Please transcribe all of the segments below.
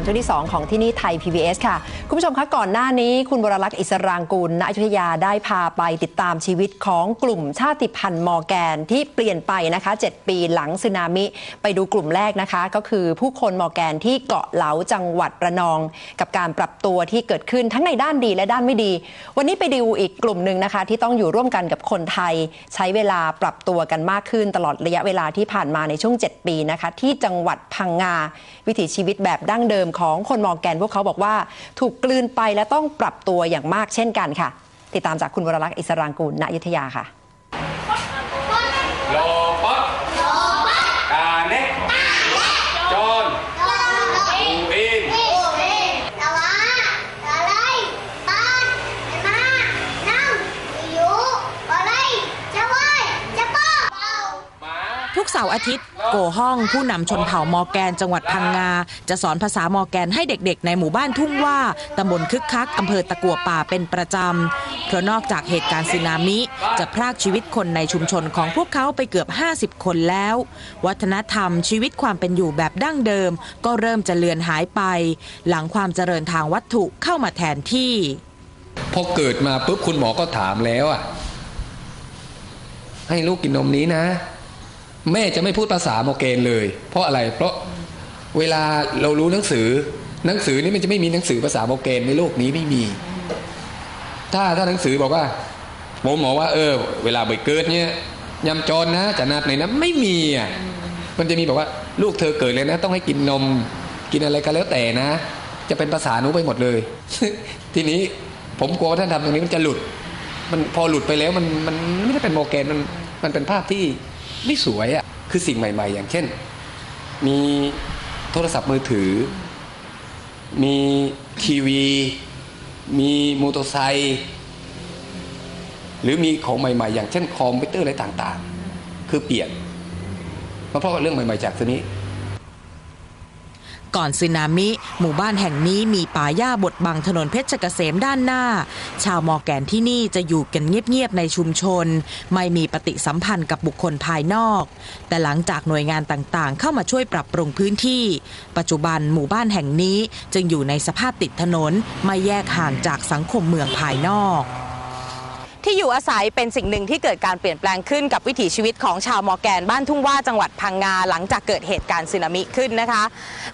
ามช่วงที่ 2 ของที่นี่ไทย PBS ค่ะ คุณผู้ชมคะก่อนหน้านี้คุณวรลักษณ์อิสรางกูลณอยุธยาได้พาไปติดตามชีวิตของกลุ่มชาติพันธุ์มอร์แกนที่เปลี่ยนไปนะคะ 7 ปีหลังสึนามิ ไปดูกลุ่มแรกนะคะ ก็คือผู้คนมอร์แกนที่เกาะเหลาจังหวัดระนอง กับการปรับตัวที่เกิดขึ้นทั้งในด้านดีและด้านไม่ดี วันนี้ไปดูอีกกลุ่มหนึ่งนะคะ ที่ต้องอยู่ร่วมกันกับคนไทย ใช้เวลาปรับตัวกันมากขึ้น ตลอดระยะเวลาที่ผ่านมาในช่วง 7 ปีนะคะ ที่จังหวัดพังงาวิถีชีวิตแบบดั้งเดิมของคนมอร์แกน พวกเขาบอกว่าถูกกลืนไปและต้องปรับตัวอย่างมากเช่นกันค่ะ ติดตามจากคุณวรลักษณ์อิสรางกูลณอยุธยาค่ะ โลป๊อกกาเน็กจอนอูอิน ทุกเสาร์อาทิตย์ โกห้องผู้นำชนเผ่ามอแกนจังหวัดพังงา จะสอนภาษามอแกนให้เด็กๆ ในหมู่บ้านทุ่งว่าตำบลคึกคักอำเภอตะกัวป่าเป็นประจำเพราะนอกจากเหตุการณ์สึนามิ จะพรากชีวิตคนในชุมชนของพวกเขาไปเกือบ 50 คนแล้ว วัฒนธรรมชีวิตความเป็นอยู่แบบดั้งเดิม ก็เริ่มจะเลือนหายไป หลังความเจริญทางวัตถุเข้ามาแทนที่พอเกิดมาปุ๊บคุณหมอก็ถามแล้วอะให้ลูกกินนมนี้นะ แม่จะไม่พูดภาษาโมเกนเลย เพราะอะไรเพราะเวลาเรารู้หนังสือ หนังสือนี่มันจะไม่มีหนังสือภาษาโมเกนในโลกนี้ไม่มี ถ้าถ้าหนังสือบอกว่าผมหมอว่าเออ เวลาเบิดเกิดเนี่ยยำจรนะจะนับในนะไม่มีอะมันจะมีบอกว่า ลูกเธอเกิดเลยนะ ต้องให้กินนม กินอะไรก็แล้วแต่นะ จะเป็นภาษาหนูไปหมดเลย ทีนี้ผมกลัวว่าท่านทำตรงนี้มันจะหลุด มันพอหลุดไปแล้วมันมันไม่ได้เป็นโมเกนมันมันเป็นภาพที่ ไม่สวยอะ่ะคือสิ่งใหม่ ๆ อย่างเช่น มีโทรศัพท์มือถือ มีทีวี มีมอเตอร์ไซค์หรือมีของใหม่ ๆ อย่างเช่นคอมพิวเตอร์อะไรต่างๆ คือเปลี่ยนมาเพราะกับเรื่องใหม่ ๆ จากตัวนี้ ก่อนสึนามิ หมู่บ้านแห่งนี้มีป่าหญ้าบดบังถนนเพชรเกษมด้านหน้า ชาวมอแกนที่นี่จะอยู่กันเงียบๆในชุมชน ไม่มีปฏิสัมพันธ์กับบุคคลภายนอก แต่หลังจากหน่วยงานต่างๆ เข้ามาช่วยปรับปรุงพื้นที่ ปัจจุบันหมู่บ้านแห่งนี้จึงอยู่ในสภาพติดถนนไม่แยกห่างจากสังคมเมืองภายนอก ที่อยู่อาศัยเป็นสิ่งหนึ่งที่เกิดการเปลี่ยนแปลงขึ้นกับวิถีชีวิตของชาวมอแกนบ้านทุ่งว่าจังหวัดพังงาหลังจากเกิดเหตุการณ์สึนามิขึ้นนะคะ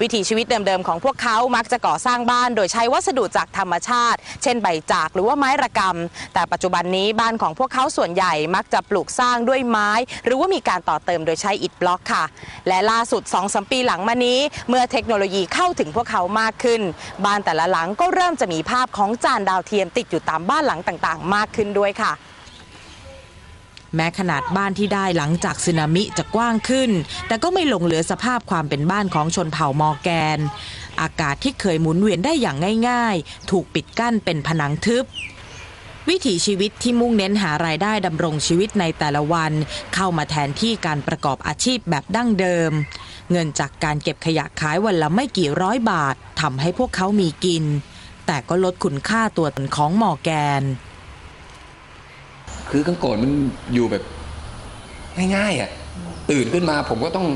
วิถีชีวิตเดิมๆของพวกเขามักจะก่อสร้างบ้าน โดยใช้วัสดุจากธรรมชาติ เช่นใบจากหรือว่าไม้ระกำแต่ปัจจุบันนี้บ้านของพวกเขาส่วนใหญ่มักจะปลูกสร้างด้วยไม้ หรือว่ามีการต่อเติมโดยใช้อิฐบล็อกค่ะ และล่าสุด2อสปีหลังมานี้ เมื่อเทคโนโลยีเข้าถึงพวกเขามากขึ้น บ้านแต่ละหลังก็เริ่มจะมีภาพของจานดาวเทียมติดอยู่ตามบ้านหลังต่างๆ มากขึ้นด้วยค่ะ แม้ขนาดบ้านที่ได้หลังจากสึนามิจะกว้างขึ้น แต่ก็ไม่หลงเหลือสภาพความเป็นบ้านของชนเผ่ามอร์แกน อากาศที่เคยหมุนเวียนได้อย่างง่าย ๆ ถูกปิดกั้นเป็นผนังทึบวิถีชีวิตที่มุ่งเน้นหารายได้ดำรงชีวิตในแต่ละวัน เข้ามาแทนที่การประกอบอาชีพแบบดั้งเดิม เงินจากการเก็บขยะขายวันละไม่กี่ร้อยบาททำให้พวกเขามีกิน แต่ก็ลดคุณค่าตัวตนของมอแกน คือข้างก่อนมันอยู่แบบง่ายๆอะตื่นขึ้นมาผมก็ต้อง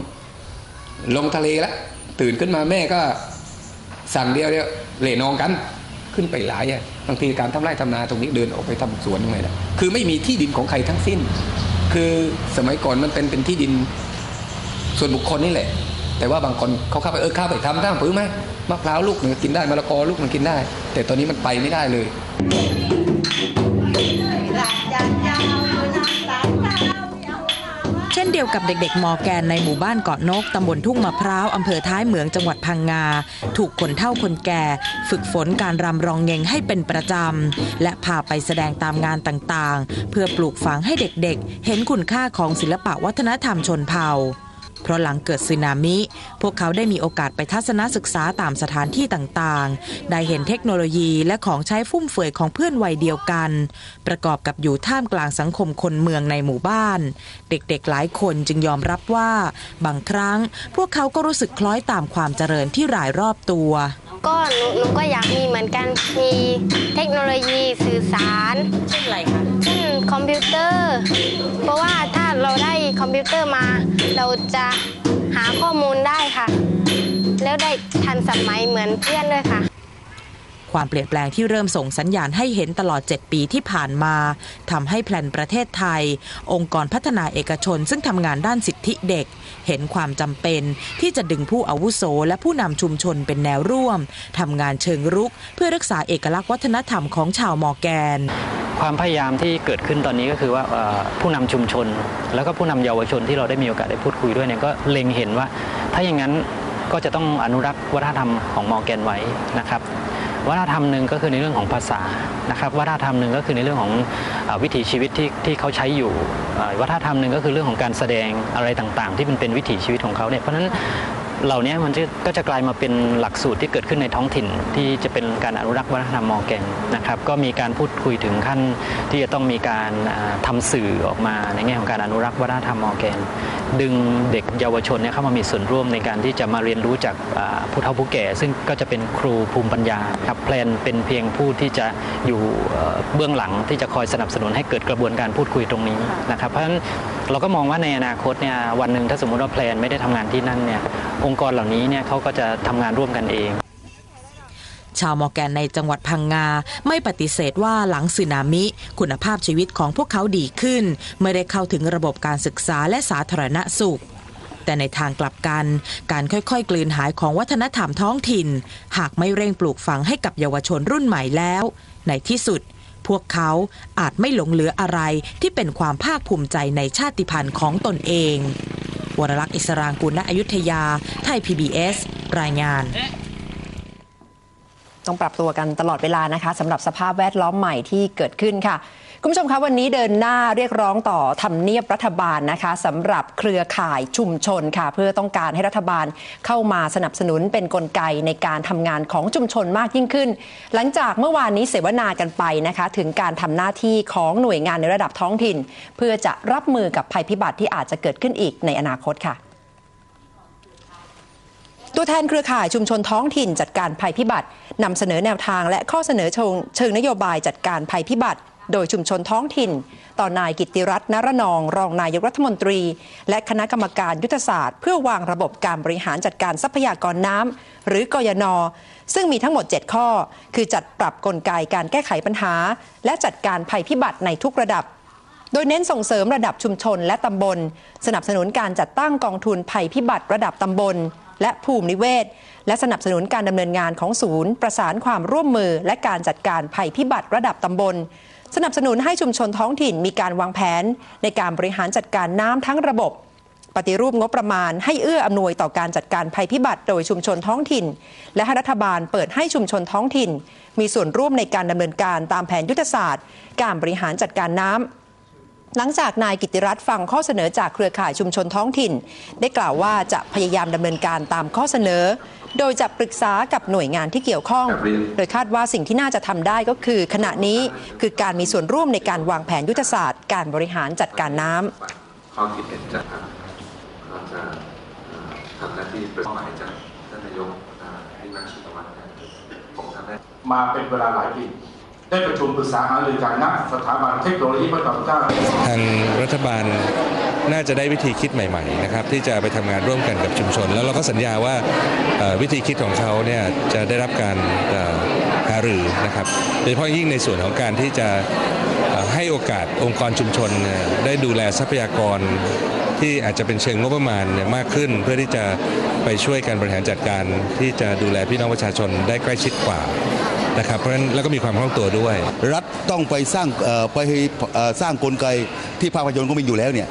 ลงทะเลแล้วตื่นขึ้นมาแม่ก็สั่งเดียวเดียวเหล่นองกันขึ้นไปหลายอะบางทีการทำไร่ทำนาตรงนี้เดินออกไปทำสวนตรงไหนนะคือไม่มีที่ดินของใครทั้งสิ้น คือสมัยก่อนมันเป็นเป็นที่ดินส่วนบุคคลนี่แหละ แต่ว่าบางคนเขาเข้าไปเออเข้าไปทำตั้งปื้อไหมมะพร้าวลูกหนึ่งกินได้มะละกอลูกหนึ่งกินได้ แต่ตอนนี้มันไปไม่ได้เลย เช่นเดียวกับเด็กๆมอแกนในหมู่บ้านเกาะนกตำบลทุ่งมะพร้าวอำเภอท้ายเหมืองจังหวัดพังงา ถูกคนเฒ่าคนแก่ ฝึกฝนการรำรองเงงให้เป็นประจำ และพาไปแสดงตามงานต่างๆ เพื่อปลูกฝังให้เด็กๆ เห็นคุณค่าของศิลปะวัฒนธรรมชนเผ่า เพราะหลังเกิดสึนามิ พวกเขาได้มีโอกาสไปทัศนศึกษาตามสถานที่ต่างๆ ได้เห็นเทคโนโลยีและของใช้ฟุ่มเฟือยของเพื่อนวัยเดียวกัน ประกอบกับอยู่ท่ามกลางสังคมคนเมืองในหมู่บ้าน เด็กๆหลายคนจึงยอมรับว่า บางครั้ง พวกเขาก็รู้สึกคล้อยตามความเจริญที่รายรอบตัว ก็หนูหนูก็อยากมีเหมือนกันมีเทคโนโลยีสื่อสารเช่นอะไรคะเช่นคอมพิวเตอร์ เพราะว่าถ้าเราได้คอมพิวเตอร์มา เราจะหาข้อมูลได้ค่ะ แล้วได้ทันสมัยเหมือนเพื่อนด้วยค่ะ ความเปลี่ยนแปลงที่เริ่มส่งสัญญาณให้เห็นตลอด 7 ปีที่ผ่านมาทำให้แพลนประเทศไทย องค์กรพัฒนาเอกชน ซึ่งทำงานด้านสิทธิเด็ก เห็นความจำเป็นที่จะดึงผู้อาวุโส และผู้นำชุมชนเป็นแนวร่วมทำงานเชิงรุก เพื่อรักษาเอกลักษณ์วัฒนธรรมของชาวมอแกน ความพยายามที่เกิดขึ้นตอนนี้ก็คือว่าผู้นำชุมชน แล้วก็ผู้นำเยาวชนที่เราได้มีโอกาสได้พูดคุยด้วยเนี่ยก็เล็งเห็นว่า ถ้าอย่างนั้นก็จะต้องอนุรักษ์วัฒนธรรมของมอแกนไว้นะครับ วัฒนธรรมหนึ่งก็คือในเรื่องของภาษานะครับวัฒนธรรมหนึ่งก็คือในเรื่องของอวิถีชีวิตที่ที่เขาใช้อยู่ วัฒนธรรมหนึ่งก็คือเรื่องของการแสดงอะไรต่างๆ ที่มันเป็นวิถีชีวิตของเขาเนี่ยเพราะฉะนั้นเหล่านี้มันจะก็จะกลายมาเป็นหลักสูตรที่เกิดขึ้นในท้องถิ่น ที่จะเป็นการอนุรักษ์วัฒนธรรมมอร์แกนนะครับก็มีการพูดคุยถึงขั้นที่จะต้องมีการอ่าทำสื่อออกมาในแง่ของการอนุรักษ์วัฒนธรรมมอร์แกน ดึงเด็กเยาวชนเนี่ยเข้ามามีส่วนร่วมในการที่จะมาเรียนรู้จากผู้เฒ่าผู้แก่ ซึ่งก็จะเป็นครูภูมิปัญญาครับแพลนเป็นเพียงผู้ที่จะอยู่เบื้องหลังที่จะคอยสนับสนุนให้เกิดกระบวนการพูดคุยตรงนี้นะครับเพราะฉะนั้นเราก็มองว่าในอนาคตเนี่ยวันหนึ่งถ้าสมมติว่าแพลนไม่ได้ทำงานที่นั่นเนี่ยองค์กรเหล่านี้เนี่ยเขาก็จะทำงานร่วมกันเอง ชาวมอแกนในจังหวัดพังงา ไม่ปฏิเสธว่าหลังสึนามิ คุณภาพชีวิตของพวกเขาดีขึ้นเมื่อได้เข้าถึงระบบการศึกษาและสาธารณสุข แต่ในทางกลับกัน การค่อยๆ กลืนหายของวัฒนธรรมท้องถิ่น หากไม่เร่งปลูกฝังให้กับเยาวชนรุ่นใหม่แล้ว ในที่สุด พวกเขาอาจไม่หลงเหลืออะไรที่เป็นความภาคภูมิใจในชาติพันธุ์ของตนเองวรลักษณ์อิสรางกุลณอยุธยา ไทย PBS รายงาน ต้องปรับตัวกันตลอดเวลานะคะสำหรับสภาพแวดล้อมใหม่ที่เกิดขึ้นค่ะ คุณผู้ชมคะวันนี้เดินหน้าเรียกร้องต่อทำเนียบรัฐบาลนะคะสำหรับเครือข่ายชุมชนค่ะ เพื่อต้องการให้รัฐบาลเข้ามาสนับสนุนเป็นนกลไกในการทำงานของชุมชนมากยิ่งขึ้น หลังจากเมื่อวานนี้เสวนากันไปนะคะ ถึงการทำหน้าที่ของหน่วยงานในระดับท้องถิ่น เพื่อจะรับมือกับภัยพิบัติที่อาจจะเกิดขึ้นอีกในอนาคตค่ะ ตัวแทนเครือข่ายชุมชนท้องถิ่นจัดการภัยพิบัตินำเสนอแนวทางและข้อเสนอเชิงเชิงนโยบายจัดการภัยพิบัติ โดยชุมชนท้องถิ่น ต่อนายกิตติรัตน์นรนอง รองนายกรัฐมนตรี และคณะกรรมการยุทธศาสตร์ เพื่อวางระบบการบริหารจัดการทรัพยากรน้ำหรือกยนซึ่งมีทั้งหมด 7 ข้อ คือจัดปรับกลไกการแก้ไขปัญหา และจัดการภัยพิบัติในทุกระดับโดยเน้นส่งเสริมระดับชุมชนและตำบล สนับสนุนการจัดตั้งกองทุนภัยพิบัติระดับตำบล และภูมินิเวศ และสนับสนุนการดำเนินงานของศูนย์ ประสานความร่วมมือ และการจัดการภัยพิบัติระดับตำบล สนับสนุนให้ชุมชนท้องถิ่นมีการวางแผน ในการบริหารจัดการน้ำทั้งระบบ ปฏิรูปงบประมาณ ให้เอื้ออำนวยต่อการจัดการภัยพิบัติโดยชุมชนท้องถิ่น และให้รัฐบาลเปิดให้ชุมชนท้องถิ่น มีส่วนร่วมในการดำเนินการตามแผนยุทธศาสตร์ การบริหารจัดการน้ำ หลังจากนายกิติรัตน์ฟังข้อเสนอจากเครือข่ายชุมชนท้องถิ่น ได้กล่าวว่าจะพยายามดำเนินการตามข้อเสนอ โดยจะปรึกษากับหน่วยงานที่เกี่ยวข้อง โดยคาดว่าสิ่งที่น่าจะทำได้ก็คือ ขณะนี้คือการมีส่วนร่วมในการวางแผนยุทธศาสตร์ การบริหารจัดการน้ำข้อคิดเห็นจากทางเราจะเอ่อทำหน้าที่เป็นเป้าหมายจากท่านนายกเอ่อให้นักชินวัตรเนี่ยผมทำได้มาเป็นเวลาหลายปี ได้ประชุมปรึกษาหารือกันณสถาบันเทคโนโลยีพระจอมเกล้าทางรัฐบาลน่าจะได้วิธีคิดใหม่ๆนะครับที่จะไปทำงานร่วมกันกับชุมชน แล้วเราก็สัญญาว่าวิธีคิดของเขาเนี่ยจะได้รับการหารือนะครับโดยเฉพาะยิ่งในส่วนของการที่จะให้โอกาสองค์กรชุมชนได้ดูแลทรัพยากรที่อาจจะเป็นเชิงงบประมาณเนี่ยมากขึ้น เพื่อที่จะไปช่วยการบริหารจัดการที่จะดูแลพี่น้องประชาชนได้ใกล้ชิดกว่า นะครับเพราะฉะนั้นแล้วก็มีความคล่องตัวด้วย รัฐต้องไปสร้างไปสร้างกลไกที่ภาคประชาชนก็มีอยู่แล้วเนี่ย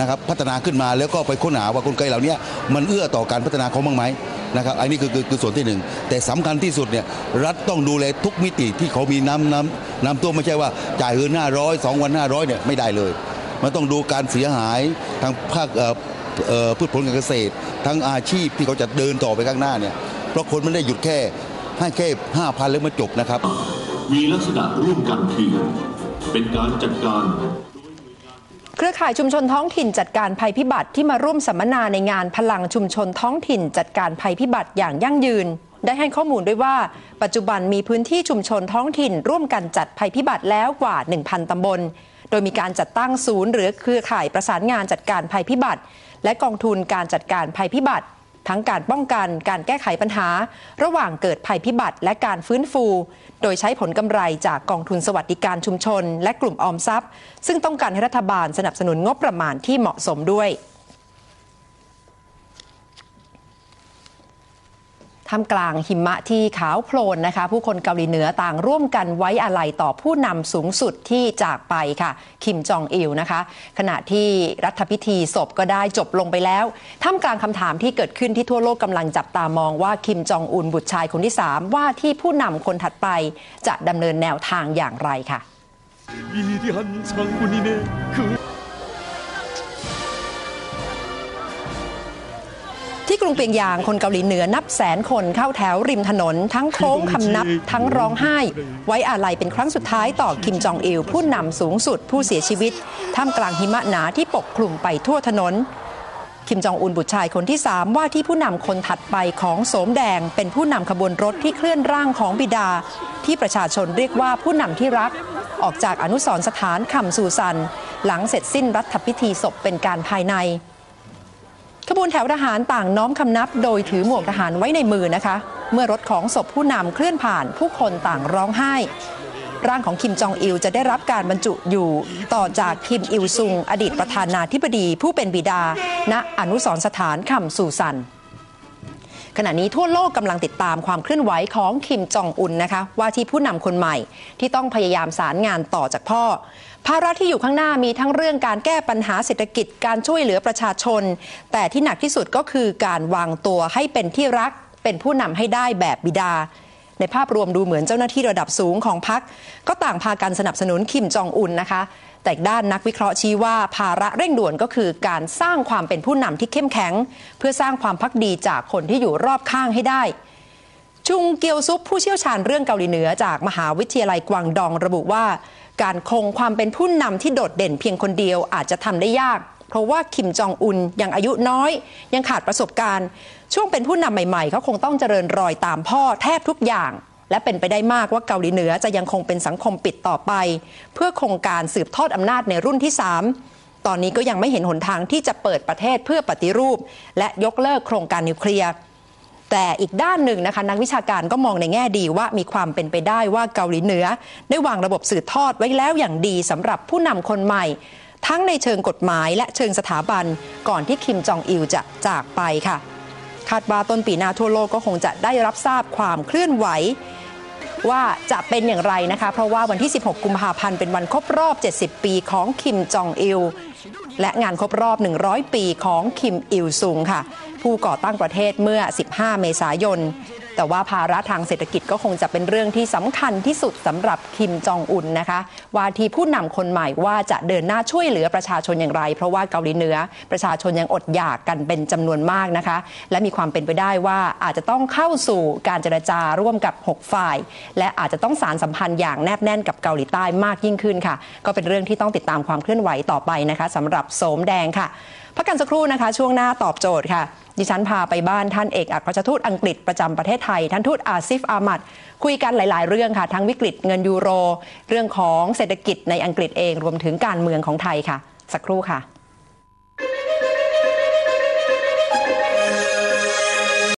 นะครับพัฒนาขึ้นมาแล้วก็ไปค้นหาว่ากลไกเหล่านี้มันเอื้อต่อการพัฒนาเของบ้างไหมนะครับอันนี้คือคือคือส่วนที่หนึ่งแต่สำคัญที่สุดเนี่ยรัฐต้องดูแลทุกมิติที่เขามีน้ำน้ำน้ำท่วไม่ใช่ว่าจ่ายเงินห้าร้อยสองวันห้าร้อยเนี่ยไม่ได้เลย มันต้องดูการเสียหายทางภาคพืชผลการเกษตร ทั้งอาชีพที่เขาจะเดินต่อไปข้างหน้าเนี่ยเพราะคนไม่ได้หยุดแค่ ให้แค่ห้าพันแล้วมาจบนะครับ มีลักษณะร่วมกันคือ เป็นการจัดการเครือข่ายชุมชนท้องถิ่นจัดการภัยพิบัติที่มาร่วมสัมมนาในงานพลังชุมชนท้องถิ่น จัดการภัยพิบัติอย่างยั่งยืน ได้ให้ข้อมูลด้วยว่า ปัจจุบันมีพื้นที่ชุมชนท้องถิ่น ร่วมกันจัดภัยพิบัติแล้วกว่า 1,000 ตำบล โดยมีการจัดตั้งศูนย์หรือเครือข่ายประสานงานจัดการภัยพิบัติ และกองทุนการจัดการภัยพิบัติ ทั้งการป้องกันการแก้ไขปัญหา ระหว่างเกิดภัยพิบัติและการฟื้นฟู โดยใช้ผลกำไรจากกองทุนสวัสดิการชุมชน และกลุ่มออมทรัพย์ ซึ่งต้องการให้รัฐบาลสนับสนุนงบประมาณที่เหมาะสมด้วย ท่ามกลางหิมะที่ขาวโพลนนะคะ ผู้คนเกาหลีเหนือต่างร่วมกันไว้อาลัยต่อผู้นำสูงสุดที่จากไปค่ะ คิมจองอิลนะคะ ขณะที่รัฐพิธีศพก็ได้จบลงไปแล้ว ท่ามกลางคำถามที่เกิดขึ้นที่ทั่วโลกกำลังจับตามองว่าคิมจองอุนบุตรชายคนที่ 3 ว่าที่ผู้นำคนถัดไป จะดำเนินแนวทางอย่างไรค่ะ ที่กรุงเปียงยางคนเกาหลีเหนือนับแสนคนเข้าแถวริมถนน ทั้งโค้งคำนับทั้งร้องไห้ ไว้อาลัยเป็นครั้งสุดท้ายต่อคิมจองอิลผู้นำสูงสุดผู้เสียชีวิต ท่ามกลางหิมะหนาที่ปกคลุมไปทั่วถนน คิมจองอุนบุตรชายคนที่ 3 ว่าที่ผู้นำคนถัดไปของโสมแดง เป็นผู้นำขบวนรถที่เคลื่อนร่างของบิดา ที่ประชาชนเรียกว่าผู้นำที่รัก ออกจากอนุสรสถานคำสูซัน หลังเสร็จสิ้นรัฐพิธีศพเป็นการภายใน ขบวนแถวทหารต่างน้อมคำนับ โดยถือหมวกทหารไว้ในมือนะคะ เมื่อรถของศพผู้นำเคลื่อนผ่านผู้คนต่างร้องไห้ ร่างของคิมจองอิลจะได้รับการบรรจุอยู่ต่อจากคิมอิลซุง อดีตประธานาธิบดีผู้เป็นบิดา ณอนุสรสถานคำสูซัน ขณะนี้ทั่วโลกกำลังติดตามความเคลื่อนไหวของคิมจองอุนนะคะ ว่าที่ผู้นำคนใหม่ที่ต้องพยายามสารงานต่อจากพ่อ ภาระที่อยู่ข้างหน้ามีทั้งเรื่องการแก้ปัญหาเศรษฐกิจการช่วยเหลือประชาชน แต่ที่หนักที่สุดก็คือการวางตัวให้เป็นที่รัก เป็นผู้นำให้ได้แบบบิดาในภาพรวมดูเหมือนเจ้าหน้าที่ระดับสูงของพรรคก็ต่างพากันสนับสนุนคิมจองอุนนะคะ แต่ด้านนักวิเคราะห์ชี้ว่าภาระเร่งด่วนก็คือการสร้างความเป็นผู้นำที่เข้มแข็ง เพื่อสร้างความพักดีจากคนที่อยู่รอบข้างให้ได้จุงเกียวซุปผู้เชี่ยวชาญเรื่องเกาหลีเหนือจากมหาวิทยาลัยกวางดองระบุว่า การคงความเป็นผู้นำที่โดดเด่นเพียงคนเดียวอาจจะทำได้ยากเพราะว่าคิมจองอุนยังอายุน้อย ยังขาดประสบการณ์ ช่วงเป็นผู้นำใหม่ๆเขาคงต้องเจริญรอยตามพ่อแทบทุกอย่าง และเป็นไปได้มากว่าเกาหลีเหนือจะยังคงเป็นสังคมปิดต่อไป เพื่อโครงการสืบทอดอำนาจในรุ่นที่ 3 ตอนนี้ก็ยังไม่เห็นหนทางที่จะเปิดประเทศเพื่อปฏิรูป และยกเลิกโครงการนิวเคลียร์แต่อีกด้านหนึ่งนะคะนักวิชาการก็มองในแง่ดีว่ามีความเป็นไปได้ว่าเกาหลีเหนือ ได้วางระบบสืบทอดไว้แล้วอย่างดีสำหรับผู้นำคนใหม่ ทั้งในเชิงกฎหมายและเชิงสถาบัน ก่อนที่คิมจองอิลจะจากไปค่ะคาดว่าต้นปีหน้าทั่วโลกก็คงจะได้รับทราบความเคลื่อนไหว ว่าจะเป็นอย่างไรนะคะ เพราะว่าวันที่ 16 กุมภาพันธ์เป็นวันครบรอบ 70 ปีของคิมจองอิล และงานครบรอบ 100 ปีของคิมอิลซุงค่ะ ผู้ก่อตั้งประเทศเมื่อ 15 เมษายน แต่ว่าภาระทางเศรษฐกิจก็คงจะเป็นเรื่องที่สำคัญที่สุดสำหรับคิมจองอุนนะคะ ว่าที่ผู้นำคนใหม่ว่าจะเดินหน้าช่วยเหลือประชาชนอย่างไร เพราะว่าเกาหลีเหนือ ประชาชนยังอดอยากกันเป็นจำนวนมากนะคะ และมีความเป็นไปได้ว่าอาจจะต้องเข้าสู่การเจรจาร่วมกับ 6 ฝ่าย และอาจจะต้องสารสัมพันธ์อย่างแนบแน่นกับเกาหลีใต้มากยิ่งขึ้นค่ะ ก็เป็นเรื่องที่ต้องติดตามความเคลื่อนไหวต่อไปนะคะสำหรับโสมแดงค่ะ พักกันสักครู่นะคะ ช่วงหน้าตอบโจทย์ค่ะ ดิฉันพาไปบ้านท่านเอกอัครราชทูตอังกฤษประจำประเทศไทย ท่านทูตอาซิฟอามัดคุยกันหลาย ๆ เรื่องค่ะ ทั้งวิกฤตเงินยูโร เรื่องของเศรษฐกิจในอังกฤษเองรวมถึงการเมืองของไทยค่ะ สักครู่ค่ะ